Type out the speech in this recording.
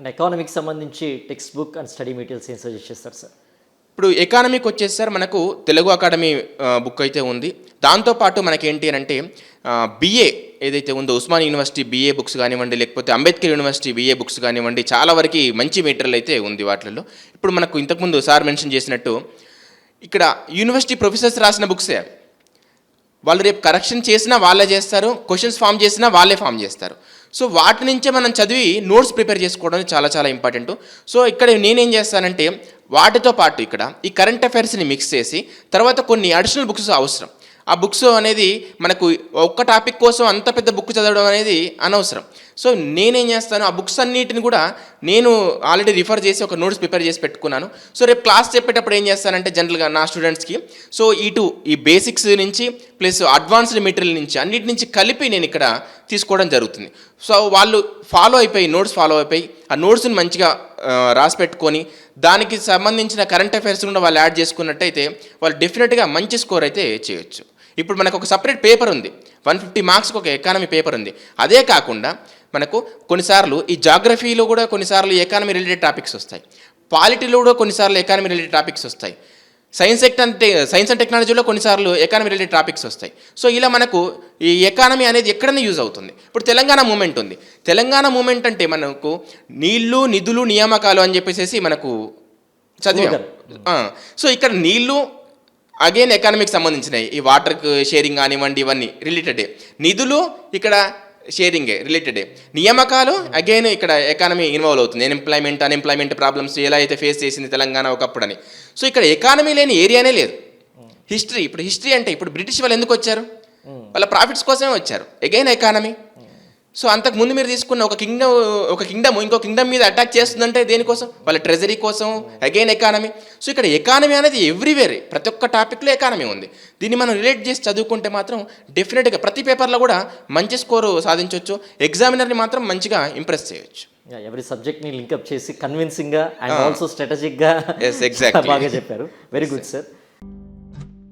And ఎకానమీకి సంబంధించి text book and study materials ఏం సజెస్ట్ చేస్తారు సార్ ఇప్పుడు ఎకానమీకి వచ్చేసి సార్ మనకు తెలుగు అకాడమీ బుక్ అయితే ఉంది. దాంతోపాటు మనకి ఏంటి అని అంటే బీఏ ఏదైతే ఉందో ఉస్మాన్ యూనివర్సిటీ బిఏ బుక్స్ కానివ్వండి లేకపోతే అంబేద్కర్ యూనివర్సిటీ బిఏ బుక్స్ కానివ్వండి చాలా వరకు మంచి మెటీరియల్ అయితే ఉంది వాటిల్లో. ఇప్పుడు మనకు ఇంతకుముందు సార్ మెన్షన్ చేసినట్టు ఇక్కడ యూనివర్సిటీ ప్రొఫెసర్స్ రాసిన బుక్సే అవి వాళ్ళు రేపు కరెక్షన్ చేసినా వాళ్ళే చేస్తారు క్వశ్చన్స్ ఫామ్ చేసినా వాళ్ళే ఫామ్ చేస్తారు. సో వాటి నుంచే మనం చదివి నోట్స్ ప్రిపేర్ చేసుకోవడం చాలా చాలా ఇంపార్టెంట్ సో ఇక్కడ నేనేం చేస్తానంటే వాటితో పాటు ఇక్కడ ఈ కరెంట్ అఫైర్స్ని మిక్స్ చేసి తర్వాత కొన్ని అడిషనల్ బుక్స్ అవసరం. ఆ బుక్స్ అనేది మనకు ఒక్క టాపిక్ కోసం అంత పెద్ద బుక్ చదవడం అనేది అనవసరం. సో నేనేం చేస్తాను ఆ బుక్స్ అన్నిటిని కూడా నేను ఆల్రెడీ రిఫర్ చేసి ఒక నోట్స్ ప్రిపేర్ చేసి పెట్టుకున్నాను. సో రేపు క్లాస్ చెప్పేటప్పుడు ఏం చేస్తానంటే జనరల్గా నా స్టూడెంట్స్కి సో ఇటు ఈ బేసిక్స్ నుంచి ప్లస్ అడ్వాన్స్డ్ మెటీరియల్ నుంచి అన్నిటి నుంచి కలిపి నేను ఇక్కడ తీసుకోవడం జరుగుతుంది. సో వాళ్ళు ఫాలో అయిపోయి నోట్స్ ఫాలో అయిపోయి ఆ నోట్స్ని మంచిగా రాసి పెట్టుకొని దానికి సంబంధించిన కరెంట్ అఫైర్స్ కూడా వాళ్ళు యాడ్ చేసుకున్నట్టయితే వాళ్ళు డెఫినెట్గా మంచి స్కోర్ అయితే చేయొచ్చు. ఇప్పుడు మనకు ఒక సపరేట్ పేపర్ ఉంది. వన్ ఫిఫ్టీ మార్క్స్కి ఒక ఎకానమీ పేపర్ ఉంది. అదే కాకుండా మనకు కొన్నిసార్లు ఈ జాగ్రఫీలో కూడా కొన్నిసార్లు ఎకానమీ రిలేటెడ్ టాపిక్స్ వస్తాయి. పాలిటీలో కూడా కొన్నిసార్లు ఎకానమీ రిలేటెడ్ టాపిక్స్ వస్తాయి. సైన్స్ అంటే సైన్స్ అండ్ టెక్నాలజీలో కొన్నిసార్లు ఎకానమీ రిలేటెడ్ టాపిక్స్ వస్తాయి. సో ఇలా మనకు ఈ ఎకానమీ అనేది ఎక్కడైనా యూజ్ అవుతుంది. ఇప్పుడు తెలంగాణ మూమెంట్ ఉంది. తెలంగాణ మూమెంట్ అంటే మనకు నీళ్ళు నిధులు నియామకాలు అని చెప్పేసి మనకు చదివాం. సో ఇక్కడ నీళ్ళు అగైన్ ఎకానమీకి సంబంధించినవి. ఈ వాటర్ షేరింగ్ కానివ్వండి ఇవన్నీ రిలేటెడే నిధులు ఇక్కడ షేరింగే రిలేటెడే నియామకాలు అగైన్ ఇక్కడ ఎకానమీ ఇన్వాల్వ్ అవుతుంది. అన్ఎంప్లాయ్మెంట్ అన్ఎంప్లాయ్మెంట్ ప్రాబ్లమ్స్ ఎలా అయితే ఫేస్ చేసింది తెలంగాణ ఒకప్పుడని. సో ఇక్కడ ఎకానమీ లేని ఏరియానే లేదు. హిస్టరీ ఇప్పుడు హిస్టరీ అంటే ఇప్పుడు బ్రిటిష్ వాళ్ళు ఎందుకు వచ్చారు? వాళ్ళ ప్రాఫిట్స్ కోసమే వచ్చారు. అగైన్ ఎకానమీ సో అంతకు ముందు మీరు తీసుకున్న ఒక కింగ్డమ్ ఒక కింగ్డమ్ ఇంకో కింగ్డమ్ మీద అటాక్ చేస్తుందంటే దేనికోసం? వాళ్ళ ట్రెజరీ కోసం అగైన్ ఎకానమీ సో ఇక్కడ ఎకానమీ అనేది ఎవ్రీవేర్ ప్రతి ఒక్క టాపిక్లో ఎకానమీ ఉంది. దీన్ని మనం రిలేట్ చేసి చదువుకుంటే మాత్రం డెఫినెట్గా ప్రతి పేపర్లో కూడా మంచి స్కోరు సాధించవచ్చు ఎగ్జామినర్ని మాత్రం మంచిగా ఇంప్రెస్ చేయొచ్చు. ఎవరి సబ్జెక్ట్ని లింకప్ చేసి కన్విన్సింగ్గా అండ్ ఆల్సో స్ట్రాటజిక్గా. బాగా చెప్పారు. Very good sir